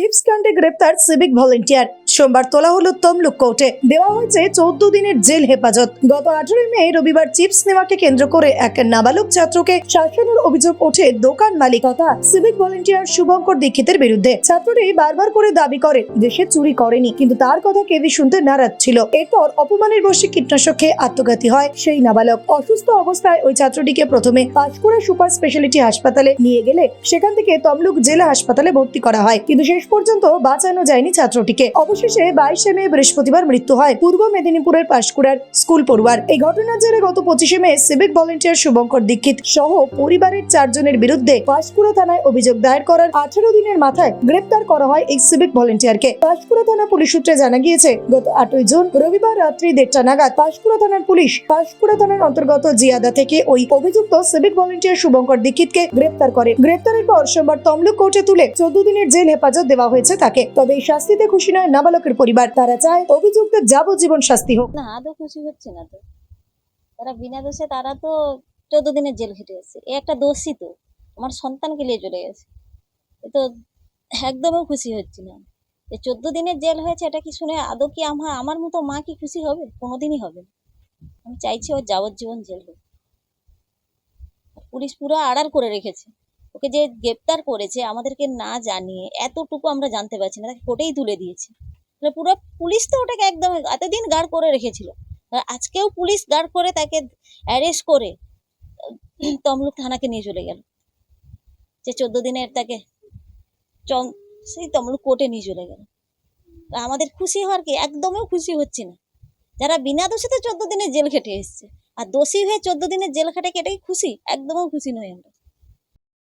Chips কাণ্ডে গ্রেপ্তার civic volunteer সোমবার তোলা হলো তমলুক কোর্টে। দেওয়া হয়েছে চৌদ্দ দিনের জেল হেফাজত। গত আঠারোই মে রবিবার চিপস নেওয়াকে কেন্দ্র করে এক নাবালক ছাত্রকে শাসনের অভিযোগ ওঠে দোকান মালিক তথা সিভিক ভলেন্টিয়ার শুভঙ্কর দীক্ষিতের বিরুদ্ধে। ছাত্রটি বারবার করে দাবি করে যে সে চুরি করেনি, কিন্তু তার কথা কেউই শুনতে নারাজ ছিল। এরপর অপমানের বসে কীটনাশক খেয়ে আত্মঘাতী হয় সেই নাবালক। অসুস্থ অবস্থায় ওই ছাত্রটিকে প্রথমে পাঁশকুড়া সুপার স্পেশালিটি হাসপাতালে নিয়ে গেলে সেখান থেকে তমলুক জেলা হাসপাতালে ভর্তি করা হয়। কিন্তু শেষ পর্যন্ত বাঁচানো যায়নি ছাত্রটিকে। অবশেষে বাইশে মে বৃহস্পতিবার মৃত্যু হয়। পূর্ব মেদিনীপুরের পাঁশকুড়ার স্কুল পড়ুয়ার। এই ঘটনার জেরে গত পঁচিশে May civic volunteer Subhankar Dixit সহ পরিবারের চারজনের বিরুদ্ধে পাঁশকুড়া থানায় অভিযোগ দায়ের করার আঠারো দিনের মাথায় গ্রেপ্তার করা হয় এই সিভিক ভলেন্টিয়ারকে। পাঁশকুড়া থানা পুলিশ সূত্রে জানা গিয়েছে, গত আটই জুন রবিবার রাত্রি দেড়টা নাগাদ পাঁশকুড়া থানার পুলিশ পাঁশকুড়া থানার অন্তর্গত জিয়াদা থেকে ওই অভিযুক্ত সিভিক ভলেন্টিয়ার শুভঙ্কর দীক্ষিতকে গ্রেপ্তার করে। গ্রেপ্তারের পর সোমবার তমলুক কোর্টে তুলে চোদ্দ দিনের জেল হেফাজত দেওয়া হয়েছে তাকে। তবে এই শাস্তিতে খুশি নয় নাবালকের পরিবার। তারা চায় অভিযুক্তের যাবজ্জীবন শাস্তি হোক। না, আদৌ খুশি হচ্ছে না তো। তারা বিনা দোষে তারা তো চোদ্দ দিনের জেল খেটে এসেছে এ একটা দোষী তো। আমার সন্তানকে নিয়ে চলে গেছে। এ তো একদমই খুশি হচ্ছি না। যে চোদ্দ দিনের জেল হয়েছে, এটা কি শুনে আদৌ কি আমার আমার মতো মা কি খুশি হবে? কোনোদিনই হবে আমি চাইছি ওর যাবজ্জীবন জেল হোক। পুলিশ পুরো আড়াল করে রেখেছে। ওকে যে গ্রেপ্তার করেছে আমাদেরকে না জানিয়ে এতটুকু আমরা জানতে পারছি না, তাকে কোর্টেই তুলে দিয়েছে। তাহলে পুরো পুলিশ তো ওটাকে একদম এতদিন গার্ড করে রেখেছিল। আজকেও পুলিশ গার্ড করে তাকে অ্যারেস্ট করে তমলুক থানাকে নিয়ে চলে গেল। যে চোদ্দ দিনের তাকে সেই তমলুক কোর্টে নিয়ে চলে গেল। আমাদের খুশি হওয়ার কি? একদমই খুশি হচ্ছে না। যারা বিনা দোষীতে চোদ্দ দিনের জেল খেটে এসছে, আর দোষী হয়ে চোদ্দ দিনের জেল খেটে কেটে খুশি? একদমই খুশি নই আমরা।